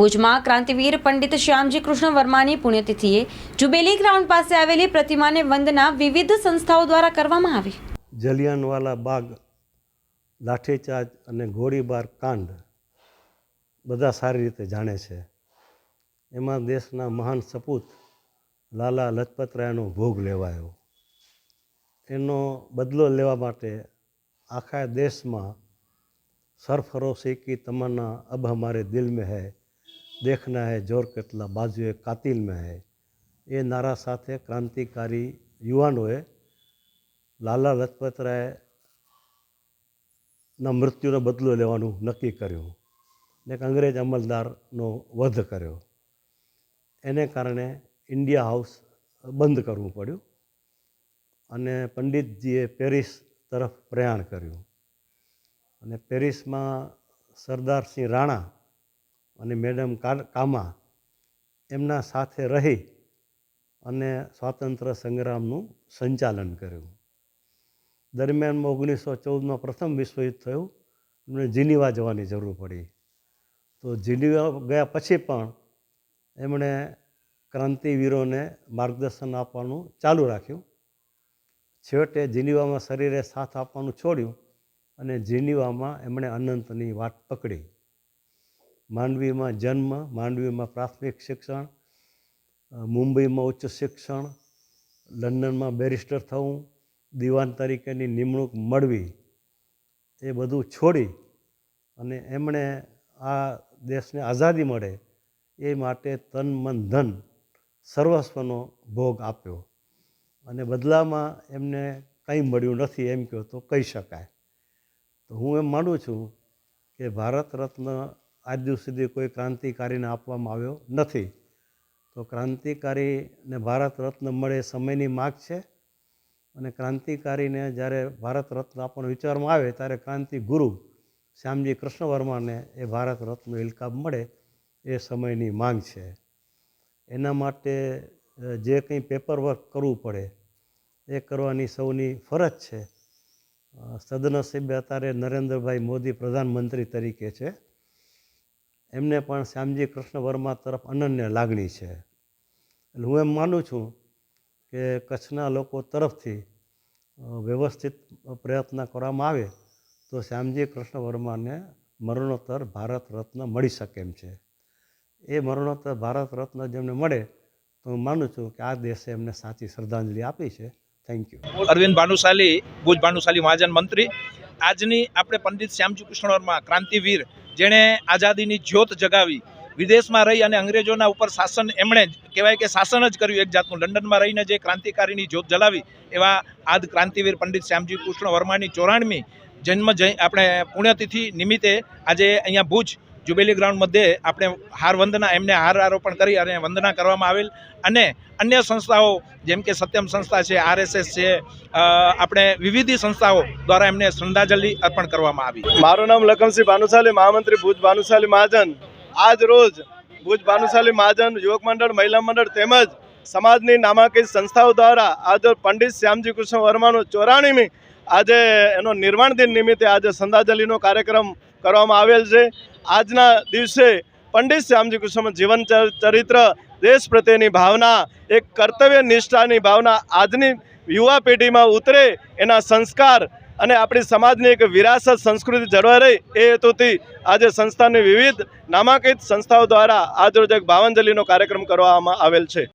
ભુજમાં ક્રાંતિવીર પંડિત શ્યામજી કૃષ્ણ વર્માની પુણ્યતિથિએ જુબેલી ગ્રાઉન્ડ પાસે આવેલી પ્રતિમાને વંદના વિવિધ સંસ્થાઓ દ્વારા કરવામાં આવી. જલિયાનવાલા બાગ, લાઠીચાર્જ અને ગોળીબાર કાંડ બધા સારી રીતે જાણે છે. એમાં દેશના મહાન સપૂત લાલા લજપતરાયનો ભોગ લેવાયો. એનો બદલો લેવા માટે આખા દેશમાં સરફરોશી કી તમન્ના અબ હમારે દિલ મેં है દેખના હૈ, જોર કેટલા બાજુએ કાતિલ મેં હે. એ નારા સાથે ક્રાંતિકારી યુવાનોએ લાલા લજપત રાયના મૃત્યુનો બદલો લેવાનું નક્કી કર્યું. ને એક અંગ્રેજ અમલદારનો વધ કર્યો. એને કારણે ઇન્ડિયા હાઉસ બંધ કરવું પડ્યું અને પંડિતજીએ પેરિસ તરફ પ્રયાણ કર્યું. અને પેરિસમાં સરદારસિંહ રાણા અને મેડમ કામા એમના સાથે રહી અને સ્વાતંત્ર્ય સંગ્રામનું સંચાલન કર્યું. દરમિયાનમાં ઓગણીસો ચૌદમાં પ્રથમ વિશ્વયુદ્ધ થયું, એમને જીનીવા જવાની જરૂર પડી. તો જીનીવા ગયા પછી પણ એમણે ક્રાંતિવીરોને માર્ગદર્શન આપવાનું ચાલુ રાખ્યું. છેવટે જીનીવામાં શરીરે સાથ આપવાનું છોડ્યું અને જીનીવામાં એમણે અનંતની વાત પકડી. માંડવીમાં જન્મ, માંડવીમાં પ્રાથમિક શિક્ષણ મુંબઈમાં ઉચ્ચ શિક્ષણ, લંડનમાં બેરિસ્ટર થવું, દિવાન તરીકેની નિમણૂક મળવી, એ બધું છોડી અને એમણે આ દેશને આઝાદી મળે એ માટે તન, મન, ધન સર્વસ્વનો ભોગ આપ્યો. અને બદલામાં એમને કંઈ મળ્યું નથી એમ કહો તો કહી શકાય. તો હું એમ માનું છું કે ભારત રત્ન આજ દિવસ સુધી કોઈ ક્રાંતિકારીને આપવામાં આવ્યો નથી. તો ક્રાંતિકારીને ભારત રત્ન મળે સમયની માગ છે અને ક્રાંતિકારીને જ્યારે ભારત રત્ન આપણને વિચારમાં આવે ત્યારે ક્રાંતિ ગુરુ શ્યામજી કૃષ્ણ વર્માને એ ભારત રત્ન ઇલકાબ મળે એ સમયની માંગ છે. એના માટે જે કંઈ પેપર વર્ક કરવું પડે એ કરવાની સૌની ફરજ છે. સદનસીબે અત્યારે નરેન્દ્રભાઈ મોદી પ્રધાનમંત્રી તરીકે છે. એમને પણ શ્યામજી કૃષ્ણ વર્મા તરફ અનન્ય લાગણી છે. એટલે હું એમ માનું છું કે કચ્છના લોકો તરફથી વ્યવસ્થિત પ્રયત્ન કરવામાં આવે તો શ્યામજી કૃષ્ણ વર્માને મરણોત્તર ભારત રત્ન મળી શકે એમ છે. એ મરણોત્તર ભારત રત્ન જેમને મળે તો હું માનું છું કે આ દેશે એમને સાચી શ્રદ્ધાંજલિ આપી છે. થેન્ક યુ અરવિંદ ભાનુશાલી, ભુજ ભાનુશાલી મહાજન મંત્રી. આજની આપણે પંડિત શ્યામજી કૃષ્ણ વર્મા, ક્રાંતિવીર જેણે આઝાદીની જ્યોત જગાવી, વિદેશમાં રહી અને અંગ્રેજોના ઉપર શાસન એમણે જ, કહેવાય કે શાસન જ કર્યું એક જાતનું. લંડનમાં રહીને જે ક્રાંતિકારીની જ્યોત જલાવી, એવા આદ ક્રાંતિવીર પંડિત શ્યામજી કૃષ્ણ વર્માની ચોરાણમી જન્મ આપણે પુણ્યતિથિ નિમિત્તે આજે અહીંયા ભુજ જુબેલી ગ્રાઉન્ડ મધ્યે આપણે હાર વંદના, એમને હાર આરોપણ કરી અને વંદના કરવામાં આવેલ. અને અન્ય સંસ્થાઓ, જેમ કે સત્યમ સંસ્થા છે, આરએસએસ છે આપણે વિવિધ સંસ્થાઓ દ્વારા એમને શ્રદ્ધાંજલિ અર્પણ કરવામાં આવી. મારું નામ લખમસિંહ ભાનુશાલી, મહામંત્રી ભુજ ભાનુશાલી મહાજન. આજ રોજ ભુજ ભાનુશાલી મહાજન યુવક મંડળ, મહિલા મંડળ તેમજ સમાજની નામાંકિત સંસ્થાઓ દ્વારા આજે પંડિત શ્યામજી કૃષ્ણ વર્માનો ચોરાણીમી આજે એનો નિર્માણ દિન નિમિત્તે આજે શ્રદ્ધાંજલિનો કાર્યક્રમ કરવામાં આવેલ છે. આજના દિવસે પંડિત શ્યામજી કૃષ્ણ જીવન ચર- ચરિત્ર દેશ પ્રત્યેની ભાવના, એક કર્તવ્ય નિષ્ઠાની ભાવના આજની યુવા પેઢીમાં ઉતરે એના સંસ્કાર અને આપણી સમાજની એક વિરાસત સંસ્કૃતિ જળવાઈ રહી એ હેતુથી આજે સંસ્થાની વિવિધ નામાંકિત સંસ્થાઓ દ્વારા આજરોજ એક ભાવાંજલિનો કાર્યક્રમ કરવામાં આવેલ છે.